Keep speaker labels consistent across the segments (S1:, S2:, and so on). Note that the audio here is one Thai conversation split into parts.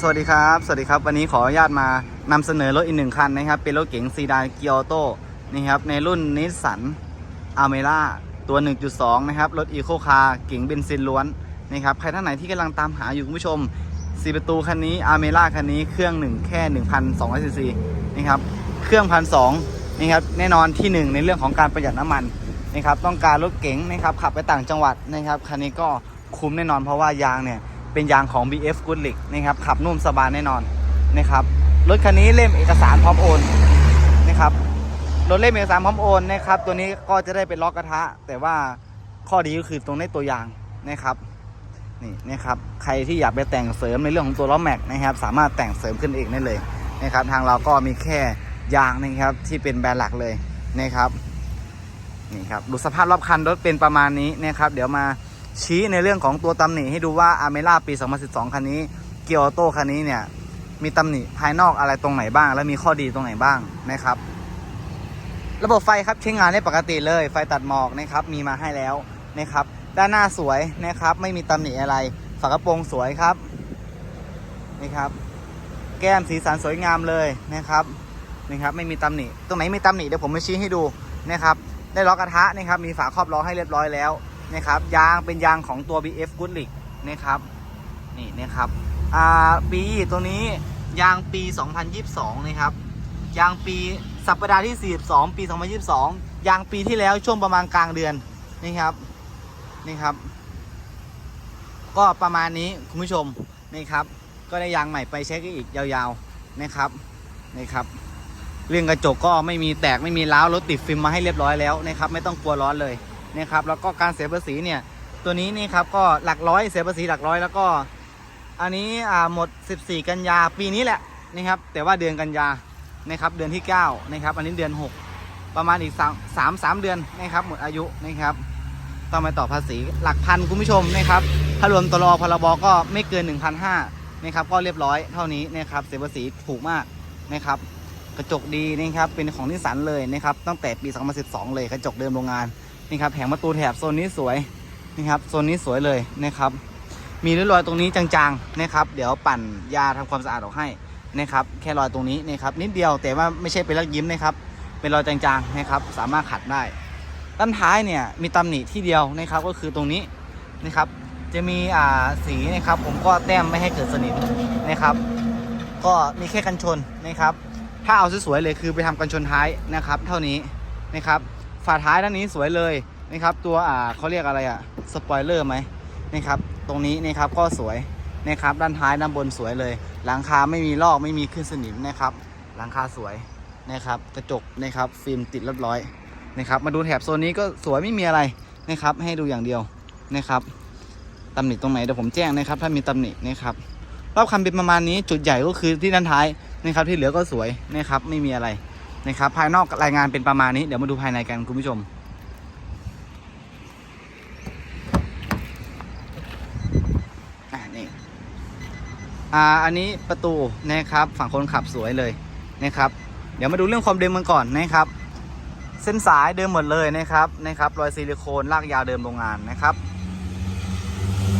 S1: สวัสดีครับ สวัสดีครับ วันนี้ขออนุญาตมานำเสนอรถอีกหนึ่งคันนะครับ เป็นรถเก๋งซีดานเกียร์โต้นี่ครับ ในรุ่นนิสสันอาเมล่าตัว 1.2 นะครับ รถอีโคคาร์เก๋งเบนซินล้วนนะครับ ใครท่านไหนที่กำลังตามหาอยู่คุณผู้ชม 4 ประตูคันนี้อาเมล่าคันนี้เครื่องหนึ่งแค่ 1,200ซีซีนะครับ เครื่องพันสองนะครับ แน่นอนที่หนึ่งในเรื่องของการประหยัดน้ำมันนะครับ ต้องการรถเก๋งนะครับ ขับไปต่างจังหวัดนะครับ คันนี้ก็คุ้มแน่นอนเพราะว่ายางเนี่ย เป็นยางของ BF g o o d l i c นะครับขับนุ่มสบายแน่นอนนะครับรถคันนี้เล่มเอกสารพร้อมโอนนะครับรถเล่มเอกสารพร้อมโอนนะครับตัวนี้ก็จะได้เป็นล็อกกระทะ แต่ว่าข้อดีก็คือตรงในตัวยางนะครับนี่นะครับใครที่อยากไปแต่งเสริมในเรื่องของตัวล้อแม็กนะครับสามารถแต่งเสริมขึ้นเองได้เลยนะครับทางเราก็มีแค่ยางนะครับที่เป็นแบรนด์หลักเลยนะครับนี่ครับดูสภาพรอบคันรถเป็นประมาณนี้นะครับ เดี๋ยวมา ชี้ในเรื่องของตัวตำหนิให้ดูว่าอาเมล่าปี 2012 คันนี้ เกียวโตคันนี้เนี่ย มีตำหนิภายนอกอะไรตรงไหนบ้าง และมีข้อดีตรงไหนบ้างนะครับ ระบบไฟครับใช้งานได้ปกติเลย ไฟตัดหมอกนะครับ มีมาให้แล้วนะครับ ด้านหน้าสวยนะครับ ไม่มีตำหนิอะไร ฝากระโปรงสวยครับนี่ครับ แก้มสีสันสวยงามเลยนะครับนี่ครับ ไม่มีตำหนิ ตรงไหนมีตำหนิเดี๋ยวผมมาชี้ให้ดูนะครับ ได้ล้อกระทะนะครับ มีฝาครอบล้อให้เรียบร้อยแล้ว นะครับยางเป็นยางของตัว BF g o o d l i c นะครับนี่นะครับอ่าปีตัวนี้ยางปี 2022 นะครับ ยางปีสัปดาห์ที่ 42 ปี 2022 ยางปีที่แล้วช่วงประมาณกลางเดือนนี่ครับนี่ครับ ก็ประมาณนี้คุณผู้ชมนี่ครับ ก็ได้ยางใหม่ไปเช็คอีกยาวๆนะครับนี่ครับ เรื่องกระจกก็ไม่มีแตกไม่มีร้าวรถติดฟิล์มมาให้เรียบร้อยแล้วนะครับ ไม่ต้องกลัวร้อนเลย นะครับแล้วก็การเสียภาษีเนี่ยตัวนี้นี่ครับก็หลักร้อยเสียภาษีหลักร้อยแล้วก็อันนี้หมด 14 กันยาปีนี้แหละนะครับแต่ว่าเดือนกันยานะครับเดือนที่9นะครับอันนี้เดือน 6 ประมาณอีก3 3 3เดือนนะครับหมดอายุนะครับต้องไปต่อภาษีหลักพันคุณผู้ชมนะครับถ้ารวมตลอพรบก็ไม่เกิน 1,500นะครับก็เรียบร้อยเท่านี้นะครับเสียภาษีถูกมากนะครับกระจกดีนะครับเป็นของนิสสันเลยนะครับตั้งแต่ปี 2012 เลยกระจกเดิมโรงงาน นี่ครับแผงประตูแถบโซนนี้สวยนี่ครับโซนนี้สวยเลยนะครับ มีรอยตรงนี้จางๆนะครับ เดี๋ยวปั่นยาทำความสะอาดออกให้นะครับแค่รอยตรงนี้นะครับนิดเดียวแต่ว่าไม่ใช่เป็นรักยิ้มนะครับเป็นรอยจางๆนะครับสามารถขัดได้ด้านท้ายเนี่ยมีตำหนิที่เดียวนะครับก็คือตรงนี้นะครับ จะมีอ่าสีนะครับผมก็แต้มไม่ให้เกิดสนิมนะครับ ก็มีแค่กันชนนะครับ ถ้าเอาสวยๆเลยคือไปทำกันชนท้ายนะครับ เท่านี้นะครับ ฝาท้ายด้านนี้สวยเลยนะครับ ตัวอ่าเขาเรียกอะไรอะสปอยเลอร์ไหมนะครับ ตรงนี้นะครับก็สวยนะครับด้านท้ายด้านบนสวยเลย หลังคาไม่มีลอกไม่มีขึ้นสนิมนะครับ หลังคาสวยนะครับ กระจกนะครับฟิล์มติดเรียบร้อยนะครับ มาดูแถบโซนนี้ก็สวยไม่มีอะไรนะครับ ให้ดูอย่างเดียวนะครับตำหนิตรงไหนเดี๋ยวผมแจ้งนะครับ ถ้ามีตำหนินะครับรอบคันเป็นประมาณนี้จุดใหญ่ก็คือที่ด้านท้ายนะครับ ที่เหลือก็สวยนะครับ ไม่มีอะไร นะครับ ภายนอกรายงานเป็นประมาณนี้ เดี๋ยวมาดูภายในกันคุณผู้ชม อะนี่ อ่า อันนี้ประตูนะครับ ฝั่งคนขับสวยเลยนะครับ เดี๋ยวมาดูเรื่องความเดิมกันก่อนนะครับ เส้นสายเดิมหมดเลยนะครับ นะครับ รอยซิลิโคนลากยาวเดิมโรงงานนะครับ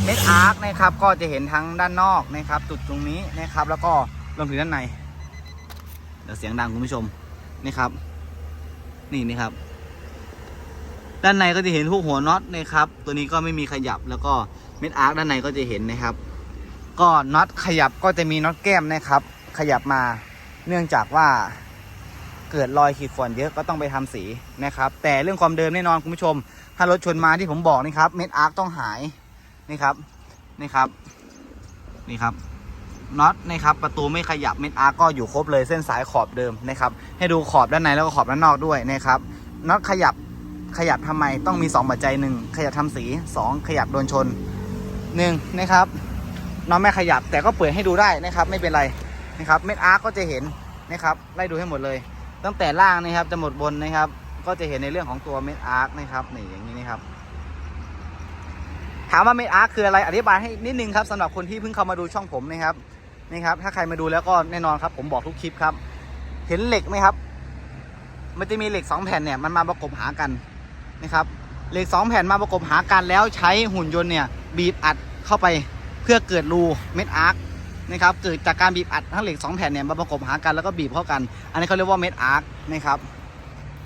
S1: เม็ดอาร์คนะครับก็จะเห็นทั้งด้านนอกนะครับจุดตรงนี้นะครับ แล้วก็รวมถึงด้านใน เดี๋ยวเสียงดังคุณผู้ชม นี่ครับ นี่นี่ครับ ด้านในก็จะเห็นพวกหัวน็อตนะครับ ตัวนี้ก็ไม่มีขยับแล้วก็เม็ดอาร์คด้านในก็จะเห็นนะครับ ก็น็อตขยับก็จะมีน็อตแก้มนะครับ ขยับมาเนื่องจากว่าเกิดรอยขีดข่วนเยอะก็ต้องไปทำสีนะครับ แต่เรื่องความเดิมแน่นอนคุณผู้ชม ถ้ารถชนมาที่ผมบอกนี่ครับ เม็ดอาร์คต้องหายนี่ครับนี่ครับ นี่ครับ น็อตนะครับประตูไม่ขยับเม็ดอาร์ก็อยู่ครบเลยเส้นสายขอบเดิมนะครับให้ดูขอบด้านในแล้วก็ขอบด้านนอกด้วยนะครับน็อตขยับขยับทำไมต้องมี 2 ปัจจัยหนึ่งขยับทำสี 2 ขยับโดนชน1นะครับน็อตไม่ขยับแต่ก็เปิดให้ดูได้นะครับไม่เป็นไรนะครับเม็ดอาร์ก็จะเห็นนะครับไล่ดูให้หมดเลย ตั้งแต่ล่างนะครับจะหมดบนนะครับ ก็จะเห็นในเรื่องของตัวเม็ดอาร์นะครับนี่อย่างนี้นะครับถามว่าเมดอาร์คคืออะไรอธิบายให้นิดนึงครับสำหรับคนที่เพิ่งเข้ามาดูช่องผมนะครับ นี่ครับ ถ้าใครมาดูแล้วก็แน่นอนครับ ผมบอกทุกคลิปครับ เห็นเหล็กไหมครับ มันจะมีเหล็กสองแผ่นเนี่ยมันมาประกบหากันนะครับเหล็กสองแผ่นมาประกบหากันแล้วใช้หุ่นยนต์เนี่ยบีบอัดเข้าไปเพื่อเกิดรูเม็ดอาร์คนะครับเกิดจากการบีบอัดทั้งเหล็กสองแผ่นเนี่ยมาประกบหากันแล้วก็บีบเข้ากัน อันนี้เขาเรียกว่าเม็ดอาร์คนะครับ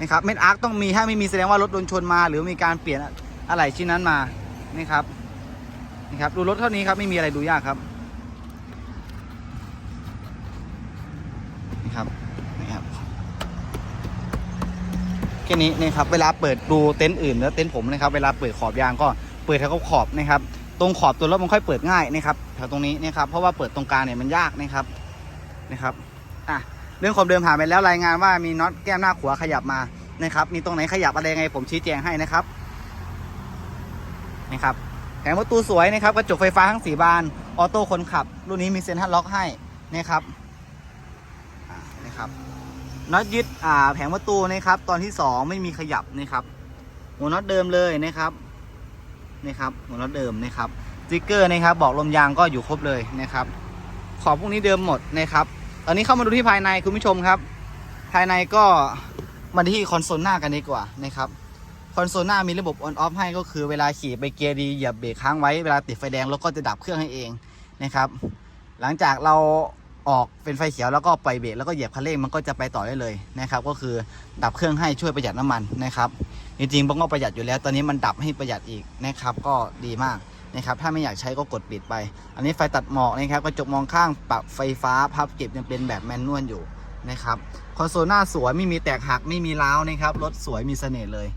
S1: นะครับเม็ดอาร์คต้องมีถ้าไม่มีแสดงว่ารถโดนชนมา หรือมีการเปลี่ยนอะไรชิ้นนั้นมานะครับนะครับดูรถเท่านี้ครับไม่มีอะไรดูยากครับนี่ครับนี่ครับ แค่นี้นะครับเวลาเปิดดูเต็นท์อื่นแล้วเต็นท์ผมนะครับเวลาเปิดขอบยางก็เปิดแถวขอบนะครับตรงขอบตัวรถมันค่อยเปิดง่ายนะครับแถวตรงนี้นะครับเพราะว่าเปิดตรงกลางเนี่ยมันยากนะครับนะครับอะเรื่องความเดิมผ่านไปแล้วรายงานว่ามีน็อตแก้มหน้าขวาขยับมานะครับมีตรงไหนขยับอะไรไงผมชี้แจงให้นะครับนะครับแผงประตูสวยนะครับกระจกไฟฟ้าทั้งสีบานออโต้คนขับ รุ่นนี้มีเซ็นทรัลล็อกให้นะครับนะครับ น็อตยึดอ่าแผงประตูนะครับ ตอนที่สองไม่มีขยับนะครับ หัวน็อตเดิมเลยนะครับนี่ครับหัวน็อตเดิมนะครับสติ๊กเกอร์นะครับ บอกลมยางก็อยู่ครบเลยนะครับ ขอบพวกนี้เดิมหมดนะครับ ตอนนี้เข้ามาดูที่ภายในคุณผู้ชมครับ ภายในก็มาที่คอนโซลหน้ากันดีกว่านะครับคอนโซลหน้ามีระบบออนออฟให้ก็คือเวลาขี่ไปเกียร์ดีเหยียบเบรกค้างไว้เวลาติดไฟแดงรถก็จะดับเครื่องให้เองนะครับ หลังจากเรา ออกเป็นไฟเขียวแล้วก็ปล่อยเบรกแล้วก็เหยียบคันเร่งมันก็จะไปต่อได้เลยนะครับ ก็คือดับเครื่องให้ช่วยประหยัดน้ำมันนะครับจริงๆมันก็ประหยัดอยู่แล้ว ตอนนี้มันดับให้ประหยัดอีกนะครับ ก็ดีมากนะครับ ถ้าไม่อยากใช้ก็กดปิดไป อันนี้ไฟตัดหมอกนะครับกระจกมองข้างปรับไฟฟ้าพับเก็บยังเป็นแบบแมนนวลอยู่นะครับคอนโซลหน้าสวยไม่มีแตกหักไม่มีร้าวนะครับรถสวยมีเสน่ห์เลย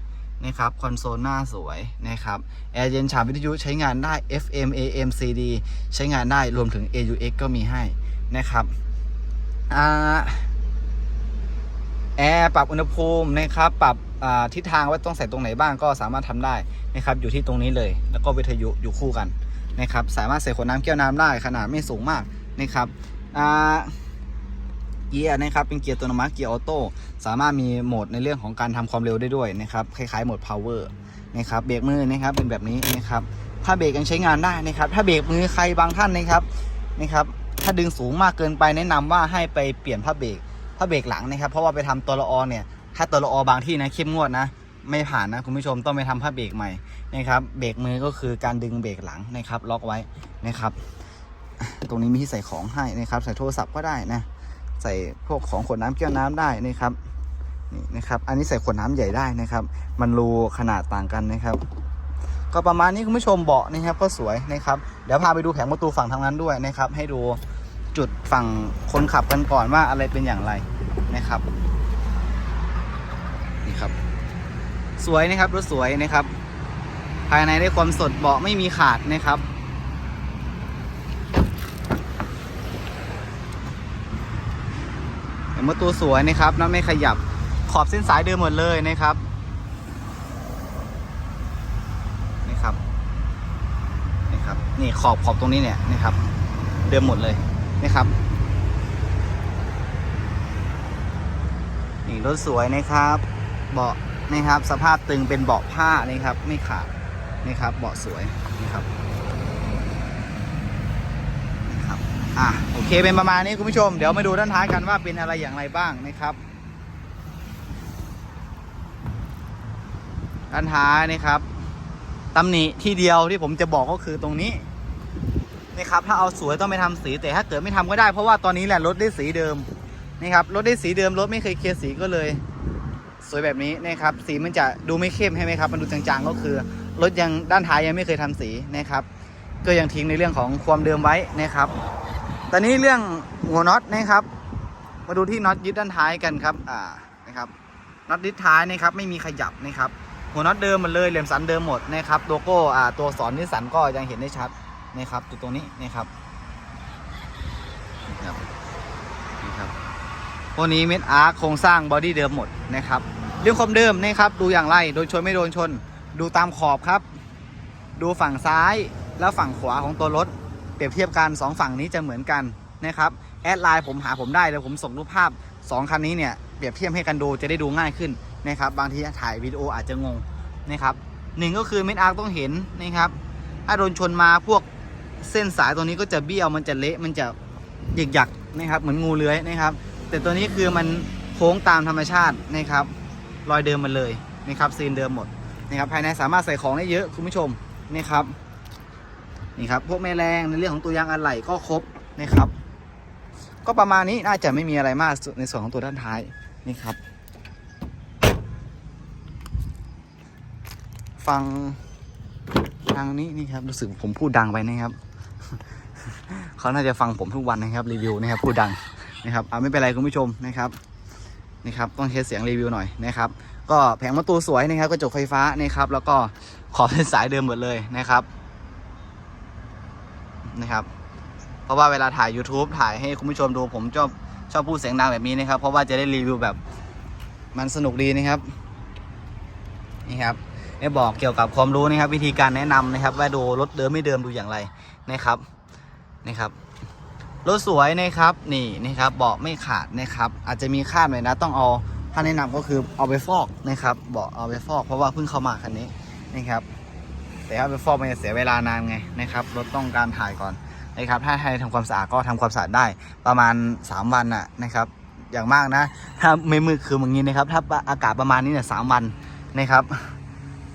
S1: นะครับคอนโซลหน้าสวยนะครับแอร์เย็นฉ่ำวิทยุใช้งานได้ FM AM CD ใช้งานได้รวมถึง AUX ก็มีให้นะครับอแอร์ปรับอุณหภูมินะครับปรับทิศทางว่าต้องใส่ตรงไหนบ้างก็สามารถทำได้นะครับอยู่ที่ตรงนี้เลย แล้วก็วิทยุอยู่คู่กันนะครับสามารถใส่ขวดน้ำแก้วน้ำได้ขนาดไม่สูงมากนะครับอ่า เกียร์นะครับเป็นเกียร์อัตัวนมัติเกียร์ออโต้สามารถมีโหมดในเรื่องของการทำความเร็วได้ด้วยนะครับคล้ายๆโหมด power นะครับเบรกมือนะครับเป็นแบบนี้นะครับถ้าเบรกยังใช้งานได้นะครับ ถ้าเบรกมือใครบางท่านนะครับนะครับ ถ้าดึงสูงมากเกินไปแนะนำว่าให้ไปเปลี่ยนผ้าเบรกผ้าเบรกหลังนะครับ เพราะว่าไปทำตัวละออเนี่ยถ้าตัวละออบางที่นะเข้มงวดนะไม่ผ่านนะคุณผู้ชมต้องไปทำผ้าเบรกใหม่นะครับเบรกมือก็คือการดึงเบรกหลังนะครับล็อกไว้นะครับ ตรงนี้มีที่ใส่ของให้นะครับ ใส่โทรศัพท์ก็ได้นะ ใส่พวกของขวดน้ำแก้วน้ำได้นะครับนี่นะครับ อันนี้ใส่ขวดน้ำใหญ่ได้นะครับ มันรูขนาดต่างกันนะครับ ก็ประมาณนี้คุณผู้ชมเบาะนะครับ ก็สวยนะครับ เดี๋ยวพาไปดูแผงประตูฝั่งทางนั้นด้วยนะครับ ให้ดูจุดฝั่งคนขับกันก่อนว่าอะไรเป็นอย่างไรนะครับนี่ครับ สวยนะครับรถสวยนะครับ ภายในได้ความสดเบาะไม่มีขาดนะครับ เห็นประตูสวยนะครับน้ำไม่ขยับขอบเส้นสายเดิมหมดเลยนะครับนี่ครับนี่ครับนี่ขอบขอบตรงนี้เนี่ยนะครับ เดิมหมดเลยนะครับนี่รถสวยนะครับ เบาะนะครับ สภาพตึงเป็นเบาะผ้านะครับ ไม่ขาดนะครับ เบาะสวยนะครับนะครับ อะโอเคเป็นประมาณนี้คุณผู้ชม เดี๋ยวมาดูด้านท้ายกันว่าเป็นอะไรอย่างไรบ้างนะครับ ด้านท้ายนะครับตำหนิที่เดียวที่ผมจะบอกก็คือตรงนี้นะครับถ้าเอาสวยต้องไปทำสีแต่ถ้าเกิดไม่ทำก็ได้เพราะว่าตอนนี้แหละรถได้สีเดิมนะครับรถได้สีเดิมรถไม่เคยเคลียร์สีก็เลย สวยแบบนี้นะครับสีมันจะดูไม่เข้มใช่ไหมครับ มันดูจางๆก็คือรถยังด้านท้ายยังไม่เคยทำสีนะครับ ก็ยังทิ้งในเรื่องของความเดิมไว้นะครับ ตอนนี้เรื่องหัวน็อตนะครับ มาดูที่น็อตยึดด้านท้ายกันครับ อ่า นะครับ น็อตยึดท้ายนะครับไม่มีขยับนะครับ หัวน็อตเดิมหมดเลยเหลี่ยมสันเดิมหมดนะครับ โลโก้ อ่า ตัวสอนนิสสันก็ยังเห็นได้ชัดนะครับตัวตรงนี้นะครับนี่ครับนะครับ พวกนี้เม็ดอาร์คโครงสร้างบอดี้เดิมหมดนะครับ เรื่องความเดิมนะครับ ดูอย่างไร โดนชนไม่โดนชน ดูตามขอบครับ ดูฝั่งซ้ายแล้วฝั่งขวาของตัวรถ รียบเทียบกันสองฝั่งนี้จะเหมือนกันนะครับแอดไลน์ผมหาผมได้เดี๋ยวผมส่งรูปภาพสองคันนี้เนี่ยเปรียบเทียบให้กันดูจะได้ดูง่ายขึ้นนะครับบางทีถ่ายวิดีโออาจจะงงนะครับหนึ่งก็คือเม็ดอาร์คต้องเห็นนะครับถ้าโดนชนมาพวกเส้นสายตัวนี้ก็จะเบี้ยวมันจะเละมันจะหยิกหยักนะครับเหมือนงูเลื้อยนะครับ แต่ตัวนี้คือมันโค้งตามธรรมชาตินะครับรอยเดิมมันเลยนะครับซีนเดิมหมดนะครับภายในสามารถใส่ของได้เยอะคุณผู้ชมนะครับ นี่ครับพวกแม่แรงในเรื่องของตัวยางอะไหล่ก็ครบนะครับ ก็ประมาณนี้น่าจะไม่มีอะไรมากในส่วนของตัวด้านท้ายนี่ครับ ฟังทางนี้นี่ครับรู้สึกผมพูดดังไปนะครับเขาน่าจะฟังผมทุกวันนะครับรีวิวนะครับพูดดังนะครับเอาไม่เป็นไรคุณผู้ชมนะครับนี่ครับต้องเทสเสียงรีวิวหน่อยนะครับ ก็แผงประตูสวยนะครับกระจกไฟฟ้านะครับ แล้วก็ขอบเป็นสายเดิมหมดเลยนะครับ นะครับ เพราะว่าเวลาถ่าย YouTube ถ่ายให้คุณผู้ชมดูผมชอบชอบพูดเสียงดังแบบนี้นะครับ เพราะว่าจะได้รีวิวแบบมันสนุกดีนะครับ นี่ครับได้บอกเกี่ยวกับความรู้นะครับ วิธีการแนะนำนะครับ ว่าดูรถเดิมไม่เดิมดูอย่างไรนะครับนะครับรถสวยนะครับนี่นะครับเบาะไม่ขาดนะครับ อาจจะมีคาดหน่อยนะ ต้องเอาถ้าแนะนำก็คือเอาไปฟอกนะครับเบาะเอาไปฟอก เพราะว่าเพิ่งเข้ามาคันนี้นะครับ แต่ถ้าไปฟอกมันจะเสียเวลานานไงนะครับรถต้องการถ่ายก่อนนะครับถ้าให้ทำความสะอาดก็ทำความสะอาดได้ประมาณ 3 วันน่ะนะครับอย่างมากนะ ถ้าไม่มือคืออย่างนี้นะครับ ถ้าอากาศประมาณนี้เนี่ยสามวันนะครับ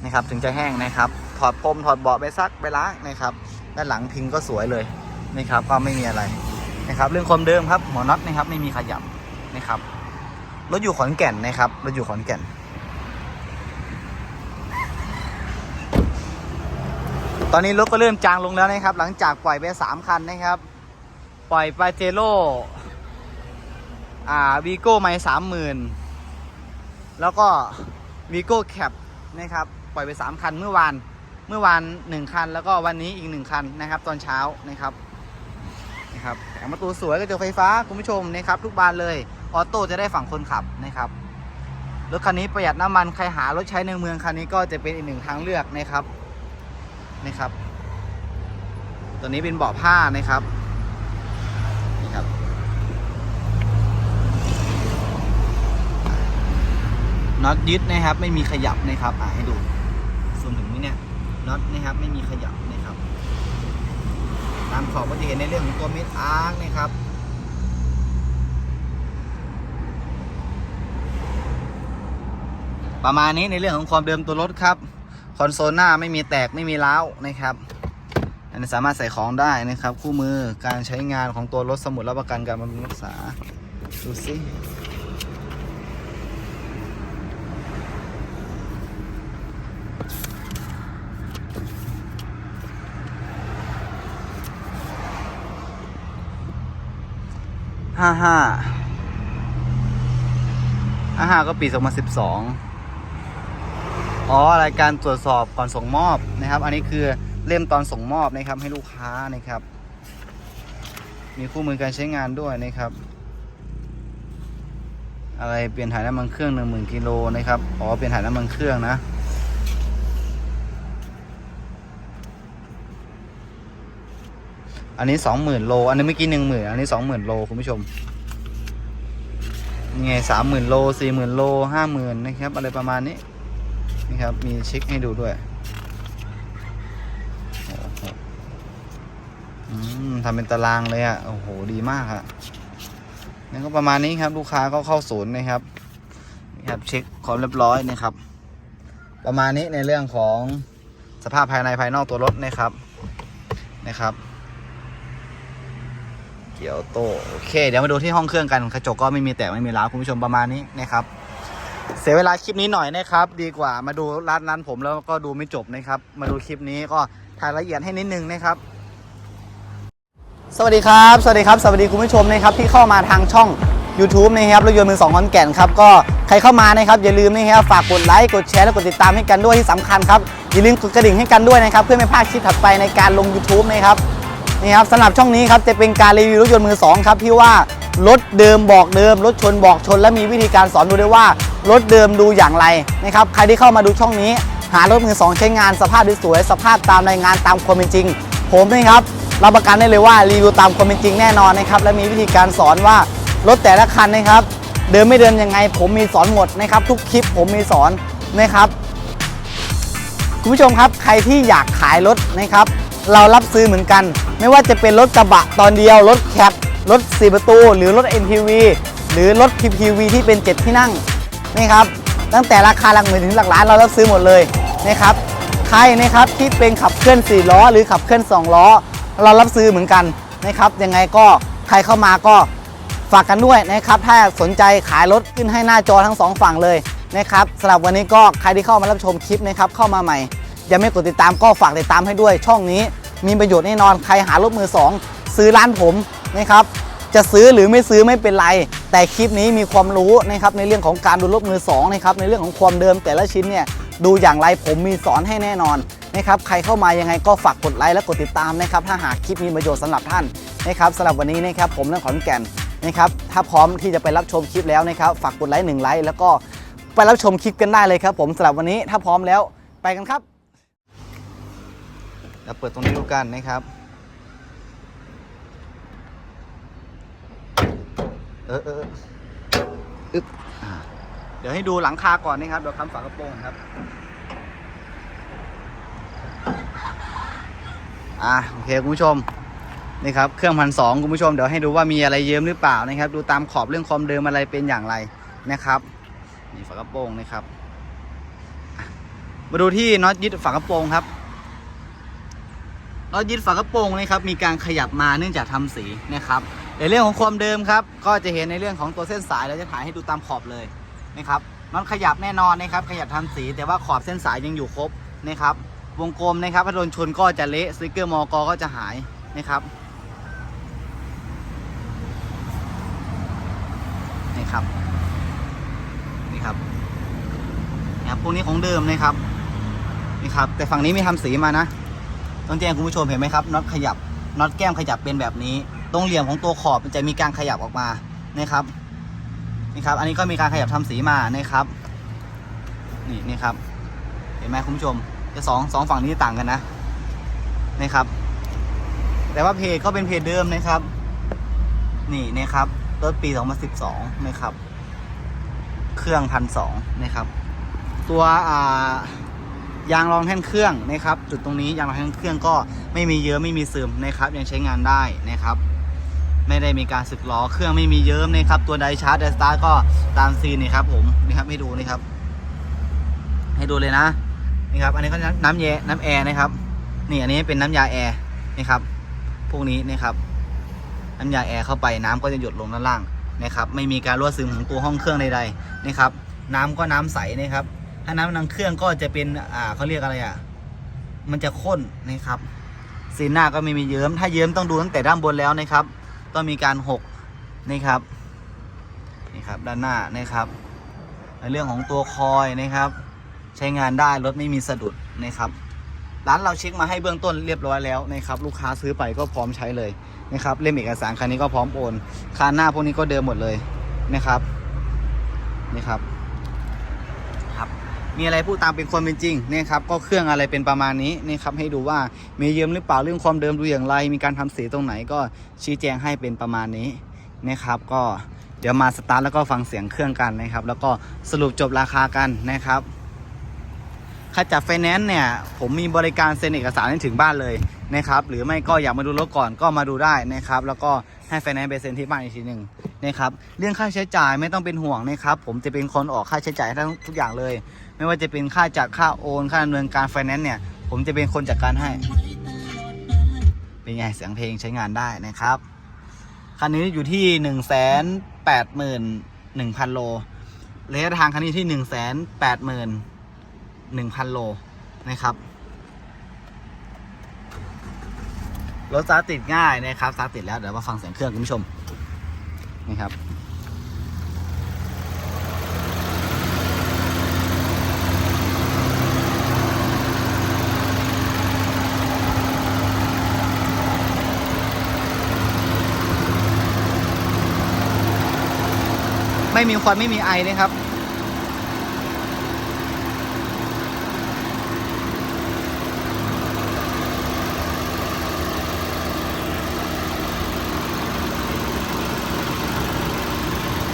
S1: นะครับ ถึงจะแห้งนะครับ ถอดพรมถอดเบาะไปซักไปล้างนะครับ ด้านหลังพิงก็สวยเลยนะครับ ก็ไม่มีอะไรนะครับ เรื่องความเดิมครับหัวน็อตนะครับ ไม่มีขยับนะครับรถอยู่ขอนแก่นนะครับรถอยู่ขอนแก่น ตอนนี้รถก็เริ่มจางลงแล้วนะครับ หลังจากปล่อยไปสามคันนะครับ ปล่อยปาเจโร่อ่าวีโก้ไม่สามหมื่นแล้วก็วีโก้แคปนะครับ ปล่อยไปสามคันเมื่อวานเมื่อวานหนึ่งคัน แล้วก็วันนี้อีกหนึ่งคันนะครับ ตอนเช้านะครับนะครับแผงประตูสวยกระจกไฟฟ้าคุณผู้ชมนะครับ ทุกบานเลยออโต้จะได้ฝั่งคนขับนะครับรถคันนี้ประหยัดน้ำมันใครหารถใช้ในเมืองคันนี้ก็จะเป็นอีกหนึ่งทางเลือกนะครับ นะครับ ตัวนี้เป็นเบาะผ้านะครับนี่ครับ น็อตยึดนะครับ ไม่มีขยับนะครับ อ่าให้ดู ส่วนถึงนี้เนี่ยน็อตนะครับ ไม่มีขยับนะครับ ตามขอบก็จะเห็นในเรื่องของตัวเม็ดอาร์คนะครับประมาณนี้ในเรื่องของความเดิมตัวรถครับ คอนโซลหน้าไม่มีแตกไม่มีร้าวนะครับ อันนี้สามารถใส่ของได้นะครับ คู่มือการใช้งานของตัวรถสมุดรับประกันการบำรุงรักษาดูสิห้าห้าห้าห้าก็ปีสองพันสิบสอง อ๋อรายการตรวจสอบก่อนส่งมอบนะครับ อันนี้คือเล่มตอนส่งมอบนะครับให้ลูกค้านะครับ มีคู่มือการใช้งานด้วยนะครับ อะไรเปลี่ยนถ่ายน้ำมันเครื่องหนึ่งหมื่นกิโลนะครับอ๋อเปลี่ยนถ่ายน้ำมันเครื่องนะอันนี้สองหมื่นโล อันนี้เมื่อกี้หนึ่งหมื่นอันนี้สองหมื่นโลคุณผู้ชมนี่ไงสามหมื่นโลสี่หมื่นโลห้าหมื่นนะครับ อะไรประมาณนี้ นี่ครับ มีเช็คให้ดูด้วยทำเป็นตารางเลยอะ่ะ โอ้โห ดีมากอะนี่ก็ประมาณนี้ครับ ลูกค้าก็เข้าศูนย์นะครับนี่ครับ เช็คความเรียบร้อยนะครับ ประมาณนี้ในเรื่องของสภาพภายในภายนอกตัวรถนะครับ นะครับ เกี่ยวโต โอเค เดี๋ยวมาดูที่ห้องเครื่องกัน กระจกก็ไม่มีแตกไม่มีร้าวคุณผู้ชมประมาณนี้นะครับ เสียเวลาคลิปนี้หน่อยนะครับ ดีกว่ามาดูร้านร้านผมแล้วก็ดูไม่จบนะครับ มาดูคลิปนี้ก็ถ่ายละเอียดให้นิดนึงนะครับ สวัสดีครับ สวัสดีครับสวัสดีคุณผู้ชมนะครับที่เข้ามาทางช่อง YouTube นะครับรถยนต์มือสองขอนแก่นครับก็ใครเข้ามานะครับอย่าลืมนะครับฝากกดไลค์กดแชร์และกดติดตามให้กันด้วยที่สำคัญครับอย่าลืมกดกระดิ่งให้กันด้วยนะครับ เพื่อไม่พลาดคลิปถัดไปในการลง YouTube นะครับนี่ครับสำหรับช่องนี้ครับจะเป็นการรีวิวรถยนต์มือสองครับที่ว่ารถเดิมบอกเดิมรถชนบอกชน และมีวิธีการสอนดูด้วยว่า รถเดิมดูอย่างไรนะครับใครที่เข้ามาดูช่องนี้ หารถมือสองใช้งานสภาพสวยสภาพตามรายงานตามความเป็นจริง ผมนะครับรับประกันได้เลยว่ารีวิวตามความเป็นจริงแน่นอนนะครับและมีวิธีการสอนว่ารถแต่ละคันนะครับ เดินไม่เดินยังไง ผมมีสอนหมดนะครับ ทุกคลิปผมมีสอนนะครับคุณผู้ชมครับใครที่อยากขายรถนะครับ เรารับซื้อเหมือนกัน ไม่ว่าจะเป็นรถกระบะตอนเดียว รถแคปรถ4ประตู หรือรถ MPV หรือรถ PPV ที่เป็น 7 ที่นั่ง นะครับตั้งแต่ราคาหลักหมื่นถึงหลักล้านเรารับซื้อหมดเลยนะครับใครนะครับที่เป็นขับเคลื่อน 4 ล้อ หรือขับเคลื่อน 2 ล้อ เรารับซื้อเหมือนกันนะครับยังไงก็ใครเข้ามาก็
S2: ฝากกันด้วยนะครับถ้าสนใจขายรถขึ้นให้หน้าจอทั้งสองฝั่งเลยนะครับสำหรับวันนี้ก็ใครที่เข้ามารับชมคลิปนะครับเข้ามาใหม่ยังไม่กดติดตามก็ฝากติดตามให้ด้วยช่องนี้มีประโยชน์แน่นอนใครหารถมือสองซื้อร้านผมนะครับ จะซื้อหรือไม่ซื้อไม่เป็นไร แต่คลิปนี้มีความรู้นะครับในเรื่องของการดูรถมือสองนะครับในเรื่องของความเดิมแต่ละชิ้นเนี่ยดูอย่างไรผมมีสอนให้แน่นอนนะครับใครเข้ามายังไงก็ฝากกดไลค์และกดติดตามนะครับถ้าหากคลิปมีประโยชน์สำหรับท่านนะครับสำหรับวันนี้นะครับผมเรื่องขอนแก่นนะครับถ้าพร้อมที่จะไปรับชมคลิปแล้วนะครับฝากกดไลค์หนึ่งไลค์แล้วก็ไปรับชมคลิปกันได้เลยครับ ผมสำหรับวันนี้ถ้าพร้อมแล้วไปกันครับ
S1: เราเปิดตรงนี้ดูกันนะครับ เออเอออึ๊บเดี๋ยวให้ดูหลังคาก่อนนะครับเดี๋ยวคำฝากระโปรงครับ อ่าโอเคคุณผู้ชมนี่ครับเครื่องพันสองคุณผู้ชมเดี๋ยวให้ดูว่ามีอะไรเยิ้มหรือเปล่านะครับ ดูตามขอบเรื่องความเดิมอะไรเป็นอย่างไรนะครับนี่ฝากระโปรงนะครับ มาดูที่น็อตยึดฝากระโปรงครับน็อตยึดฝากระโปรงนะครับมีการขยับมาเนื่องจากทำสีนะครับ ในเรื่องของความเดิมครับ ก็จะเห็นในเรื่องของตัวเส้นสายเราจะถ่ายให้ดูตามขอบเลยนะครับน็อตขยับแน่นอนนะครับ ขยับทำสีแต่ว่าขอบเส้นสายยังอยู่ครบนะครับ วงกลมนะครับถ้าโดนชนก็จะเละสติกเกอร์มอกก็จะหายนะครับนี่ครับนี่ครับนะครับพวกนี้ของเดิมนะครับนี่ครับ แต่ฝั่งนี้มีทำสีมานะ ต้องแจ้งคุณผู้ชมเห็นไหมครับน็อตขยับน็อตแก้มขยับเป็นแบบนี้ ตรงเหลี่ยมของตัวขอบมันจะมีการขยับออกมานะครับนี่ครับ อันนี้ก็มีการขยับทำสีมานะครับ นี่นี่ครับ เห็นไหมคุณผู้ชมจะสองสองฝั่งนี้ต่างกันนะนะครับ แต่ว่าเพจก็เป็นเพจเดิมนะครับ นี่นะครับรถปี2012นะครับ เครื่องพันสองนะครับ ตัวอ่ายางรองแท่นเครื่องนะครับ จุดตรงนี้ยางรองแท่นเครื่องก็ไม่มีเยิ้มไม่มีซึมนะครับ ยังใช้งานได้นะครับ ไม่ได้มีการสึกล้อเครื่องไม่มีเยิ้มนะครับ ตัวไดชาร์จไดสตาร์ก็ตามซีนนี่ครับผมนี่ครับให้ดูนี่ครับ ให้ดูเลยนะนี่ครับอันนี้ก็น้ำน้ำเยน้ำแอร์นะครับนี่อันนี้เป็นน้ำยาแอร์นี่ครับพวกนี้นะครับ น้ำยาแอร์เข้าไปน้ำก็จะหยดลงด้านล่างนะครับ ไม่มีการรั่วซึมของตัวห้องเครื่องใดๆนะครับ น้ำก็น้ำใสนะครับ ถ้าน้ำนังเครื่องก็จะเป็นอ่าเขาเรียกอะไรอะมันจะข้นนะครับสีหน้าก็ไม่มีเยิ้มถ้าเยิ้มต้องดูตั้งแต่ด้านบนแล้วนะครับ ต้องมีการหกนี่ครับนี่ครับด้านหน้านะครับในเรื่องของตัวคอยนะครับ ใช้งานได้รถไม่มีสะดุดนะครับร้านเราเช็คมาให้เบื้องต้นเรียบร้อยแล้วนะครับลูกค้าซื้อไปก็พร้อมใช้เลยนะครับเล่มเอกสารคันนี้ก็พร้อมโอนคันหน้าพวกนี้ก็เดิมหมดเลยนะครับนี่ครับ มีอะไรพูดตามเป็นความเป็นจริงนี่ครับก็เครื่องอะไรเป็นประมาณนี้นี่ครับให้ดูว่ามีเยิมหรือเปล่าเรื่องความเดิมดูอย่างไร มีการทำสีตรงไหนก็ชี้แจงให้เป็นประมาณนี้นะครับก็เดี๋ยวมาสตาร์ทแล้วก็ฟังเสียงเครื่องกันนะครับ แล้วก็สรุปจบราคากันนะครับค่าจัดไฟแนนซ์เนี่ยผมมีบริการเซ็นเอกสารให้ถึงบ้านเลย นะครับหรือไม่ก็อยากมาดูรถก่อนก็มาดูได้นะครับแล้วก็ให้ไฟแนนซ์ไปเซ็นที่บ้านอีกทีหนึ่งนะครับเรื่องค่าใช้จ่ายไม่ต้องเป็นห่วงนะครับผมจะเป็นคนออกค่าใช้จ่ายทั้งทุกอย่างเลย ไม่ว่าจะเป็นค่าจัดค่าโอน ค่าดำเนินการไฟแนนซ์เนี่ยผมจะเป็นคนจัดการให้ เป็นไงเสียงเพลงใช้งานได้นะครับคันนี้อยู่ที่หนึ่งแสนแปดหมื่นหนึ่งพันโลระยะทางคันนี้ที่หนึ่งแสนแปดหมื่นหนึ่งพันโลนะครับ รถสตาร์ติดง่ายนะครับสตาร์ติดแล้วเดี๋ยวมาฟังเสียงเครื่องคุณผู้ชมนี่ครับไม่มีควันไม่มีไอนะครับ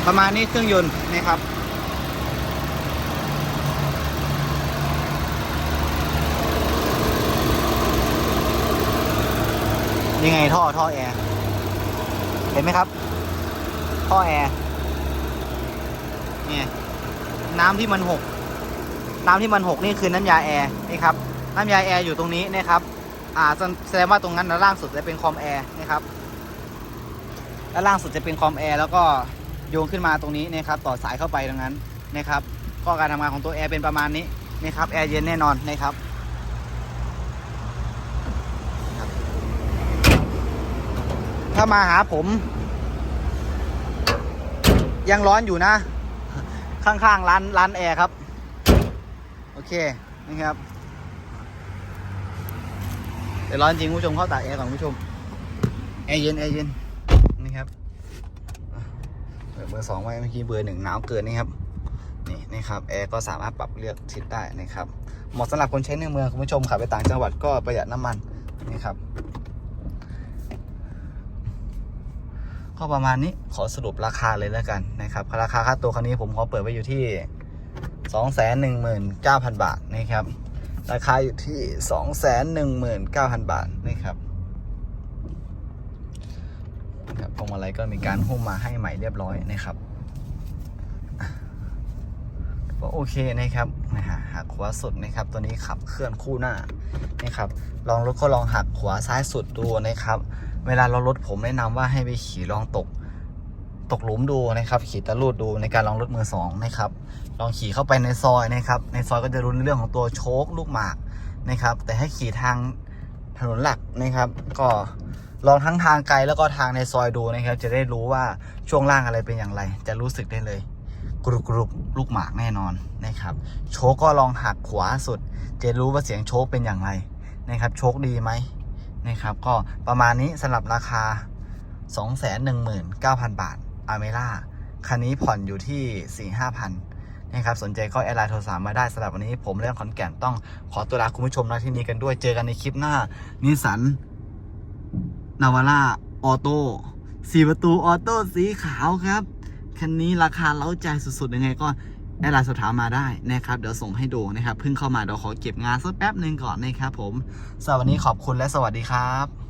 S1: ประมาณนี้เครื่องยนต์นะครับ ยังไงท่อท่อแอร์ เห็นไหมครับ ท่อแอร์ เนี่ย น้ำที่มันหก น้ำที่มันหกนี่คือน้ำยาแอร์นี่ครับ น้ำยาแอร์อยู่ตรงนี้นะครับ อ่าแสดงว่าตรงนั้นนะล่างสุดจะเป็นคอมแอร์นะครับ ด้านล่างสุดจะเป็นคอมแอร์แล้วก็ โยงขึ้นมาตรงนี้นะครับต่อสายเข้าไปตรงนั้นนะครับก็การทำงานของตัวแอร์เป็นประมาณนี้นะครับแอร์เย็นแน่นอนนะครับถ้ามาหาผม ยังร้อนอยู่นะ ข้างๆร้านร้านแอร์ครับ โอเคนะครับเดี๋ยวร้อนจริงคุณผู้ชมเข้าตากแอร์ก่อนคุณผู้ชมแอร์เย็นแอร์เย็นนี่ครับ เบอร์สองไว้เมื่อกี้เบอร์หนึ่งหนาวเกินนะครับนี่นะครับแอร์ก็สามารถปรับเลือกทิศได้นะครับเหมาะสำหรับคนใช้ในเมืองคุณผู้ชมขับไปต่างจังหวัดก็ประหยัดน้ำมันนี่ครับก็ประมาณนี้ขอสรุปราคาเลยแล้วกันนะครับราคาค่าตัวคันนี้ผมขอเปิดไว้อยู่ที่ 219,000 บาทนะครับราคาอยู่ที่ 219,000 บาทนะครับนะครับพวง มาลัยก็มีการหุ้มมาให้ใหม่เรียบร้อยนะครับก็โอเคนะครับนะฮะหักขวาสุดนะครับ ตัวนี้ขับเคลื่อนคู่หน้านะครับ ลองรถก็ลองหักขวาซ้ายสุดดูนะครับ เวลาเรารถผมแนะนำว่าให้ไปขี่ลองตกตกหลุมดูนะครับ ขี่ตะลูดดูในการลองรถมือสองนะครับ ลองขี่เข้าไปในซอยนะครับ ในซอยก็จะรู้ในเรื่องของตัวโชคลูกหมากนะครับ แต่ให้ขี่ทางถนนหลักนะครับ ก็ ลองทั้งทางไกลแล้วก็ทางในซอยดูนะครับ จะได้รู้ว่าช่วงล่างอะไรเป็นอย่างไร จะรู้สึกได้เลย กรุบกรุบลูกหมากแน่นอนนะครับ โชคก็ลองหักขวาสุด จะรู้ว่าเสียงโชคเป็นอย่างไรนะครับ โชคดีไหมนะครับ ก็ประมาณนี้สำหรับราคา 219,000 บาทอเมล่าคันนี้ผ่อนอยู่ที่ 4-5,000นะครับ สนใจก็แอดไลน์โทรศัพท์มาได้สำหรับวันนี้ ผมเรื่องขอนแก่นต้องขอตัวลาคุณผู้ชมนะที่นี้กันด้วย เจอกันในคลิปหน้านิสัน นาวาร่าออโต้สี่ประตูออโต้สีขาวครับ คันนี้ราคาเล้าใจสุดๆยังไงก็แอดไลน์สอบถามมาได้นะครับ เดี๋ยวส่งให้ดูนะครับ เพิ่งเข้ามาเดี๋ยวขอเก็บงานสักแป๊บหนึ่งก่อนนะครับผมสำหรับวันนี้ขอบคุณและสวัสดีครับ